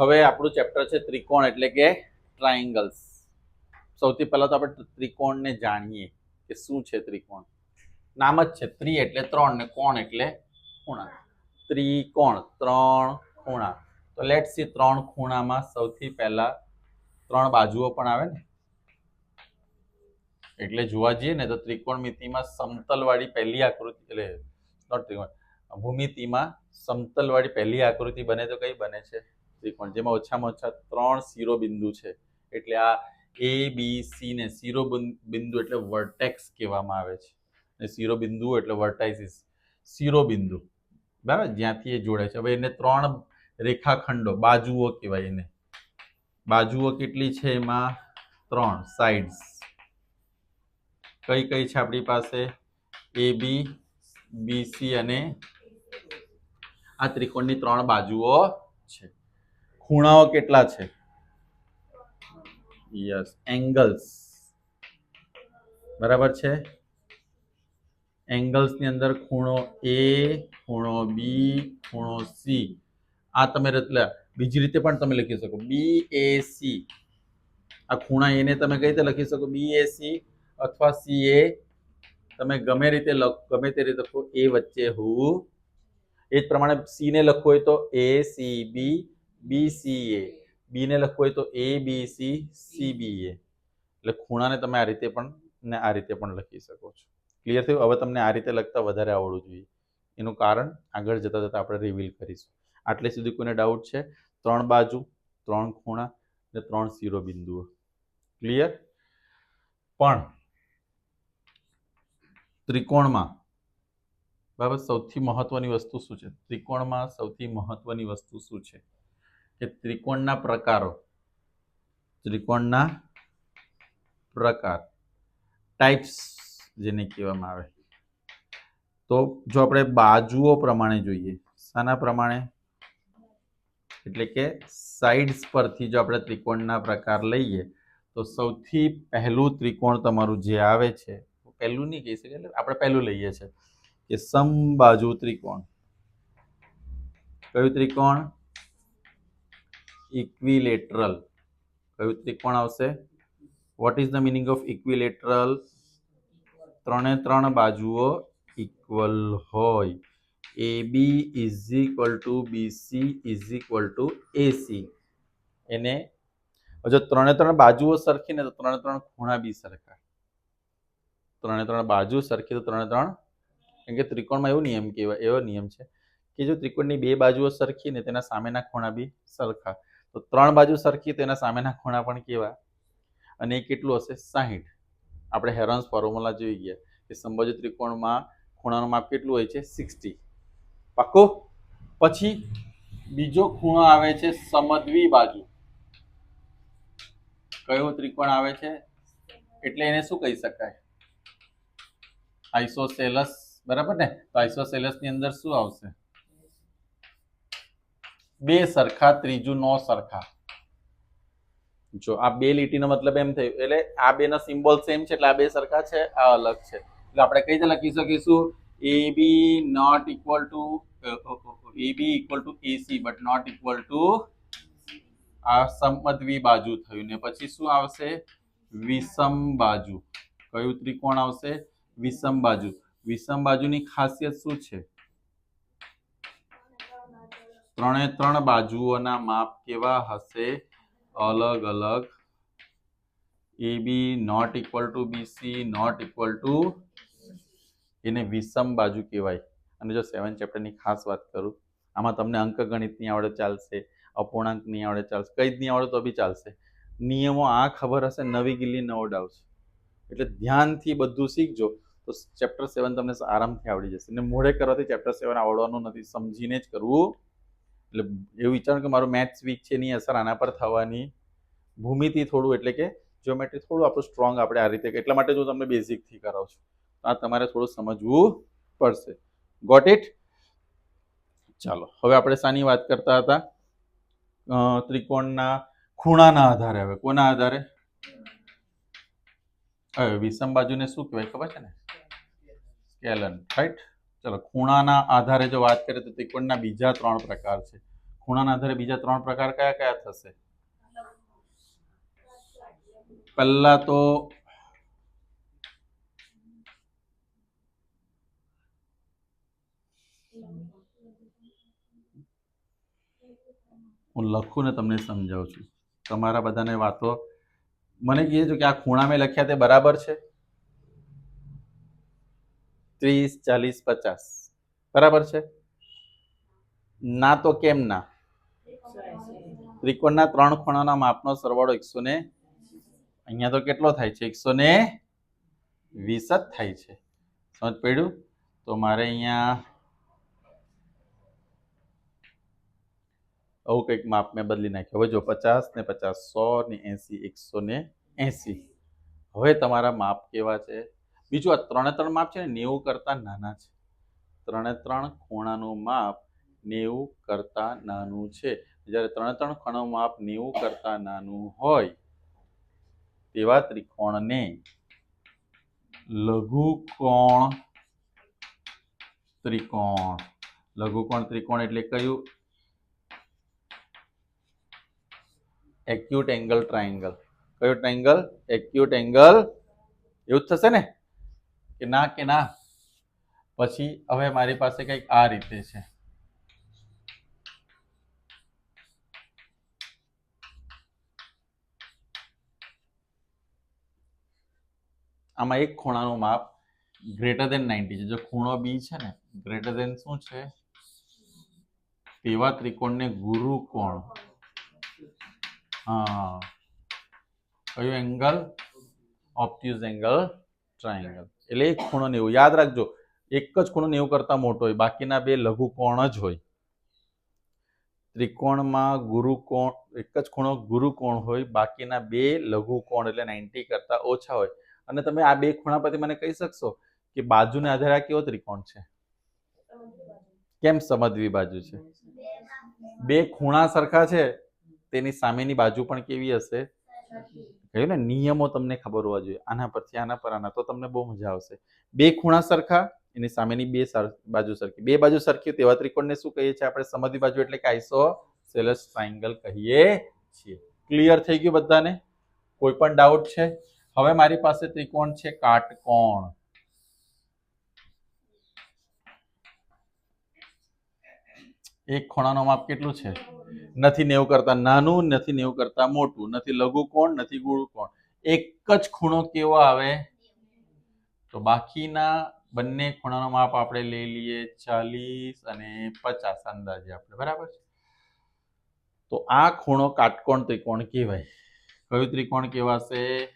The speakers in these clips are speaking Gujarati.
હવે આપણું ચેપ્ટર છે ત્રિકોણ એટલે કે ટ્રાયંગલ્સ સૌથી પહેલાં તો આપણે ત્રિકોણને જાણીએ કે શું છે ત્રિકોણ. નામ જ છે ત્રિ એટલે ત્રણ ને કોણ એટલે ખૂણા. ત્રિકોણ, ત્રણ ખૂણા. તો લેટ સી ત્રણ ખૂણામાં સૌથી પહેલાં ત્રણ બાજુઓ પણ આવે ને. એટલે જોવા જઈએ ને તો ત્રિકોણમિતિમાં સમતલવાળી પહેલી આકૃતિ, એટલે નોટ ત્રિકોણ, ભૂમિતિમાં સમતલવાળી પહેલી આકૃતિ બને તો કઈ બને છે? ત્રિકોણ, જેમાં ઓછામાં ઓછા ત્રણ શિરોબિંદુ છે. એટલે આ એ બી સી ને શિરોબિંદુ એટલે વર્ટેક્સ કહેવામાં આવે છે. અને શિરોબિંદુ એટલે વર્ટાઇસિસ શિરોબિંદુ. બરાબર? જ્યાંથી એ જોડે છે. હવે એને ત્રણ રેખાખંડો, બાજુઓ કહેવાય એને. બાજુઓ કેટલી છે એમાં? ત્રણ સાઇડ્સ કઈ કઈ છે આપણી પાસે? એ બી બી સી અને આ ત્રિકોણની ત્રણ બાજુઓ છે. ખૂણાઓ કેટલા છે? યસ એંગલ્સ બરાબર છે? એંગલ્સની અંદર ખૂણો એ ખૂણો બી ખૂણો સી આ તમે એટલે બીજી રીતે પણ તમે લખી શકો. બી એ સી આ ખૂણા એને તમે કઈ રીતે લખી શકો? બી એ સી અથવા સી એ તમે ગમે રીતે ગમે તે રીતે લખો. એ વચ્ચે હું. એ જ પ્રમાણે સી ને લખવું હોય તો A C B B C એ બી લખવું હોય તો એ બી સી સી બી એ એટલે ખૂણાને તમે આ રીતે પણ ને આ રીતે પણ લખી શકો છો. ક્લિયર થયું? હવે તમને આ રીતે લખતા વધારે આવડવું જોઈએ. એનું કારણ આગળ જતા જતા આપણે રિવીલ કરીશું. આટલે સુધી કોઈને ડાઉટ છે? ત્રણ બાજુ, ત્રણ ખૂણા અને ત્રણ શિરોબિંદુઓ. ક્લિયર પણ ત્રિકોણમાં બરાબર સૌથી મહત્વની વસ્તુ શું છે? ત્રિકોણમાં સૌથી મહત્વની વસ્તુ શું છે? કે ત્રિકોણના પ્રકારો, ત્રિકોણના પ્રકાર ટાઈપ્સ જેને કહેવામાં આવે. તો જો આપણે બાજુઓ પ્રમાણે જોઈએ, શાના પ્રમાણે? એટલે કે સાઇડ્સ પરથી જો આપણે ત્રિકોણના પ્રકાર લઈએ, તો સૌથી પહેલું ત્રિકોણ તમારું જે આવે છે, પહેલું નહીં કહી શકીએ એટલે આપણે પહેલું લઈએ છીએ, કે સમબાજુ ત્રિકોણ. કયું ત્રિકોણ? ઇક્વિલેટરલ કયું ત્રિકોણ આવશે? What is the meaning of equilateral ત્રણે ત્રણ બાજુઓ ઇક્વલ હોય. A B is equal to BC is equal to AC એને જો ત્રણે ત્રણ બાજુઓ સરખી ને તો ત્રણે ત્રણ ખૂણા બી સરખા. ત્રણે ત્રણ બાજુ સરખી તો ત્રણે ત્રણ, કેમ કે ત્રિકોણમાં એવો નિયમ કહેવાય, એવો નિયમ છે કે જો ત્રિકોણની બે બાજુઓ સરખી ને તેના સામેના ખૂણા બી સરખા. તો ત્રણ બાજુ સરખી તેના સામેના ખૂણા પણ કેવા? અને એ કેટલું હશે? સાહીઠ. આપણે હેરોન્સ ફોર્મ્યુલા જોઈ ગયા કે સંભાજ્ય ત્રિકોણમાં ખૂણાનું માપ કેટલું હોય છે? સિક્સટી. પાક્કો? પછી બીજો ખૂણો આવે છે સમદ્વી બાજુ. કયો ત્રિકોણ આવે છે? એટલે એને શું કહી શકાય? આઈસોસેલસ બરાબર ને? તો આઇસોસેલસની અંદર શું આવશે? બે સરખા, ત્રીજું નો સરખા. જો આ બે લીટીનો મતલબ એમ થયું, એટલે આ બે ના સિમ્બોલ સેમ છે, એટલે આ બે સરખા છે, આ અલગ છે. એટલે આપણે કઈ રીતે લખી શકીશું? A B not equal to A B equal to AC but not equal to આ સમદ્વી બાજુ થયું. ને પછી શું આવશે? વિષમ બાજુ. કયું ત્રિકોણ આવશે? વિષમ બાજુ. વિષમ બાજુની ખાસિયત શું છે? ત્રણે ત્રણ બાજુઓના માપ કેવા હશે? અલગ અલગ. A B not equal to BC not equal to એને વિષમ બાજુ કહેવાય. અને જો સેવન ચેપ્ટરની ખાસ વાત કરું, આમાં તમને અંકગણિતની આવડે ચાલશે, અપૂર્ણાંકની આવડે ચાલશે, કઈ જ નહીં આવડે તો બી ચાલશે. નિયમો આ ખબર હશે, નવી ગિલ્લી નવો ડાવ એટલે ધ્યાનથી બધું શીખજો. તો ચેપ્ટર સેવન તમને આરામથી આવડી જશે. અને મોડે કરવાથી ચેપ્ટર સેવન આવડવાનું નથી, સમજીને જ કરવું એટલે એવું વિચારો કે મારું મેથ્સ વીક છે એની અસર આના પર થવાની. ભૂમિતિ થોડું, એટલે કે જ્યોમેટ્રી થોડું આપણું સ્ટ્રોંગ આપણે આ રીતે એટલા માટે જો તમને બેઝિકથી કરાવું છું. આ તમારે થોડું સમજવું પડશે. ગોટ ઇટ ચાલો, હવે આપણે શાની વાત કરતા હતા. ત્રિકોણના ખૂણાના આધારે. હવે કોના આધારે? હવે વિષમ બાજુને શું કહેવાય ખબર છે ને? સ્કેલન રાઈટ ચલો, ખૂણાના આધારે જો વાત કરીએ તો ત્રિકોણના બીજા ત્રણ પ્રકાર છે. ખૂણાના આધારે બીજા ત્રણ પ્રકાર કયા કયા થશે? પહેલા તો હું લખું ને તમને સમજાવું છું. તમારા બધાને વાતો, મને કહે છે કે આ ખૂણા મેં લખ્યા તે બરાબર છે? ત્રીસ, ચાલીસ, પચાસ. બરાબર છે? ના તો કેમ ના? ત્રિકોણના ત્રણ ખૂણાના માપનો સરવાળો એકસો ને અહીંયા તો કેટલો થાય છે? એકસો ને વીસ જ થાય છે. સમજ પડ્યું? તો મારે અહીંયા આવું કંઈક માપ મેં બદલી નાખ્યું. હવે જો પચાસ ને પચાસ સો ને એસી એકસો ને એસી. હવે તમારા માપ કેવા છે? બીજું આ ત્રણે ત્રણ માપ છે ને, નેવું કરતા નાના છે. ત્રણે ત્રણ ખૂણાનું માપ નેવું કરતા નાનું છે. જ્યારે ત્રણે ત્રણ ખૂણાનું માપ નેવું કરતા નાનું હોય, તેવા ત્રિકોણને લઘુકોણ ત્રિકોણ. લઘુકોણ ત્રિકોણ એટલે કયું? એક્યુટ એંગલ ટ્રાયંગલ કયો ટ્રાયંગલ એક્યુટ એંગલ એવું જ થશે ને? કે ના કે ના, પછી હવે મારી પાસે કંઈક આ રીતે છે. આમાં એક ખૂણાનું માપ ગ્રેટર દેન નાઇન્ટી છે. જો ખૂણો બી છે ને ગ્રેટર દેન શું છે? તેવા ત્રિકોણને ગુરુ કોણ? હા. એંગલ ઓપ્ટ્યુઝ એંગલ ટ્રાયંગલ એટલે એક ખૂણો નેવું યાદ રાખજો, એક જ ખૂણો નેવું કરતા મોટો હોય. બાકીના બે લઘુ કોણ જ હોય. ત્રિકોણમાં ગુરુ કોણ, એક જ ખૂણો ગુરુ કોણ હોય, બાકીના બે લઘુ કોણ એટલે નાઇન્ટી કરતા ઓછા હોય. અને તમે આ બે ખૂણા પરથી મને કહી શકશો કે બાજુને આધારે આ કેવો ત્રિકોણ છે? કેમ સમજવી બાજુ છે? બે ખૂણા સરખા છે, તેની સામેની બાજુ પણ કેવી હશે? કહ્યું ને, નિયમો તમને ખબર હોવા જોઈએ. આના પરથી આના પર આના, તો તમને બહુ મજા આવશે. બે ખૂણા સરખા, એની સામેની બે બાજુ સરખી. બે બાજુ સરખી તેવા ત્રિકોણને શું કહીએ છીએ આપણે? સમધી બાજુ એટલે કે આઈસો સેલસ ટ્રાયંગલ કહીએ છીએ. ક્લિયર થઈ ગયું બધાને? કોઈ પણ ડાઉટ છે? હવે મારી પાસે ત્રિકોણ છે કાટકોણ. એક ખૂણાનો માપ કેટલું છે? નથી નેવું કરતા નાનું, નથી નેવું કરતા મોટું, નથી લઘુ કોણ, નથી ગુરુ કોણ. એક જ ખૂણો કેવો આવે? તો બાકીના બંને ખૂણાનો માપ આપણે લઈ લઈએ ચાલીસ અને પચાસ અંદાજે આપણે, બરાબર છે? તો આ ખૂણો કાટકોણ ત્રિકોણ કહેવાય. કયું ત્રિકોણ કહેવાશે?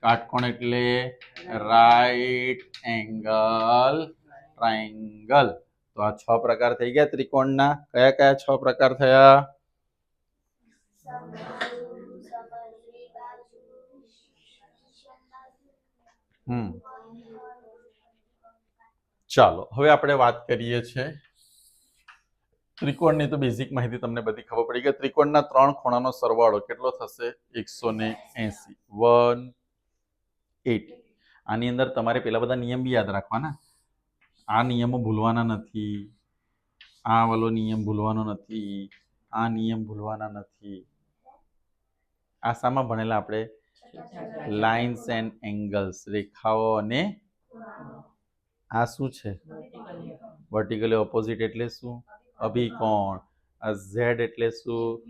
કાટકોણ એટલે રાઈટ એંગલ, ટ્રાયંગલ. તો આ છ પ્રકાર થઈ ગયા ત્રિકોણના. કયા કયા છ પ્રકાર થયા? હમ. ચાલો, હવે આપણે વાત કરીએ છીએ. ત્રિકોણની તો બેઝિક માહિતી તમને બધી ખબર પડી ગઈ. ત્રિકોણના ત્રણ ખૂણાનો સરવાળો કેટલો થશે? એકસો ને એસી. One, at. આની અંદર તમારે પેલા બધા નિયમ બી યાદ રાખવાના. આ નિયમો ભૂલવાના નથી, આ વાલો નિયમ ભૂલવાનો નથી, આ નિયમ ભૂલવાના નથી. આ શામાં ભણેલા આપણે લાઇન્સ એન્ડ એંગલ્સ રેખાઓ અને આ શું છે? વર્ટિકલી ઓપોઝિટ એટલે શું? અભિકોણ. આ ઝેડ એટલે શું?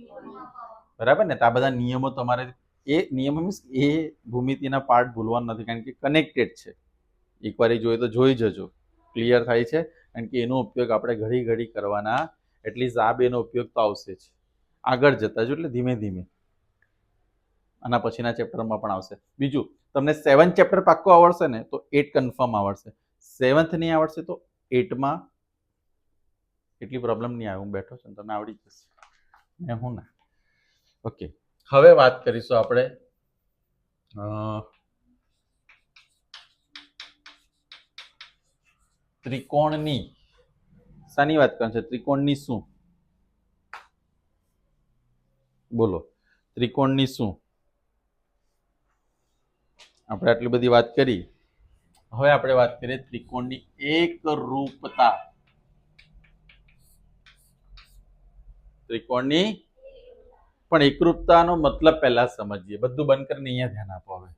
બરાબર ને? તો આ બધા નિયમો તમારે એ નિયમો મીન્સ એ ભૂમિતિના પાર્ટ ભૂલવાના નથી, કારણ કે કનેક્ટેડ છે. એકવાર એ જોઈએ તો જોઈ જજો. ક્લિયર થાય છે. કારણ કે એનો ઉપયોગ આપણે ઘડી ઘડી કરવાના એટલીસ્ટ આ બેનો ઉપયોગ તો આવશે જ. આગળ જતા જો એટલે ધીમે ધીમે. આના પછીના ચેપ્ટરમાં પણ આવશે. બીજું, તમને સેવન ચેપ્ટર પાક્કો આવડશે ને, તો એટ કન્ફર્મ આવડશે. સેવન્થ નહીં આવડશે તો એટમાં એટલી પ્રોબ્લેમ નહીં આવે. હું બેઠો છું તમને આવડી જશે. ને હું ના. ઓકે હવે વાત કરીશું આપણે ત્રિકોણની શાની વાત કરશે ત્રિકોણની શું? બોલો. ત્રિકોણની શું? આપણે આટલી બધી વાત કરી. હવે આપણે વાત કરીએ ત્રિકોણની એક રૂપતા ત્રિકોણની પણ એકરૂપતાનો મતલબ પહેલા સમજીએ. બધું બંધ કરીને અહીંયા ધ્યાન આપો હવે.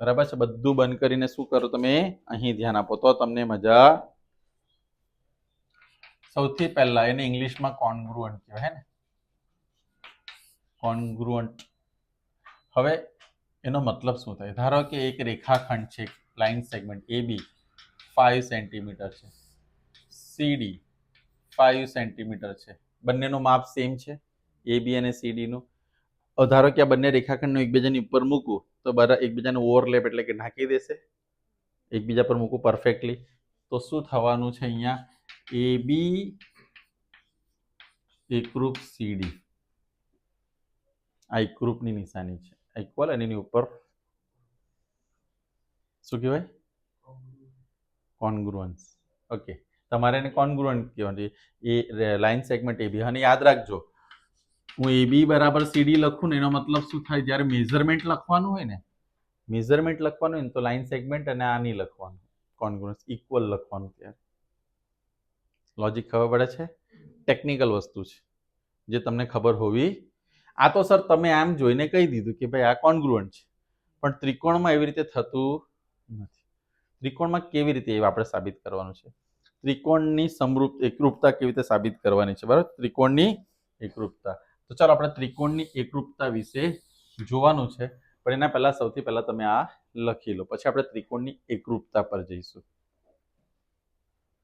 બરાબર છે? બધું બંધ કરીને શું કરો તમે? અહીં ધ્યાન આપો. તો તમને મજા સૌથી પહેલા એને ઇંગ્લિશમાં કોન્ગ્રુઅન્ટ કહેવાય, હે ને? કોન્ગ્રુઅન્ટ હવે એનો મતલબ શું થાય? ધારો કે એક રેખાખંડ છે line segment, A B five centimetre છે. સીડી ફાઈવ સેન્ટીમીટર છે. બંનેનું માપ સેમ છે? એ બી અને સીડીનું ધારો કે આ બંને રેખાખંડનો એકબીજાની ઉપર મૂકું, તો બધા એકબીજાનું ઓવરલેપ એટલે કે ઢાંકી દેશે. એકબીજા પર મૂકું પરફેક્ટલી તો શું થવાનું છે અહીંયા? એ બી એકરૂપ સીડી આ એકરૂપની નિશાની છે. ઇક્વલ અને એની ઉપર શું કહેવાય? કોન્ગ્રુઅન્સ ઓકે તમારે એને કોન્ગ્રુઅન્ટ કહેવાનું એ લાઇન સેગમેન્ટ એ બી અને યાદ રાખજો. હું એ બી બરાબર સીડી લખું ને એનો મતલબ શું થાય? જ્યારે મેઝરમેન્ટ લખવાનું હોય ને મેઝરમેન્ટ લખવાનું હોય ને તો લાઇન સેગમેન્ટ અને આ નહીં લખવાનું. કોન્ગ્રુઅન્સ ઇક્વલ લખવાનું ત્યારે. લોજિક ખબર પડે છે? ટેકનિકલ વસ્તુ છે, જે તમને ખબર હોવી. આ તો સર તમે આમ જોઈને કહી દીધું કે ભાઈ આ કોન્ગ્રુઅન્ટ છે. પણ ત્રિકોણમાં એવી રીતે થતું નથી. ત્રિકોણમાં કેવી રીતે એ આપણે સાબિત કરવાનું છે? ત્રિકોણની સમરૂપ એકરૂપતા કેવી રીતે સાબિત કરવાની છે? બરાબર? ત્રિકોણની એકરૂપતા. તો ચાલો આપણે ત્રિકોણની એકરૂપતા વિશે જોવાનું છે. પણ એના પહેલા સૌથી પહેલા તમે આ લખી લો. પછી આપણે ત્રિકોણની એકરૂપતા પર જઈશું.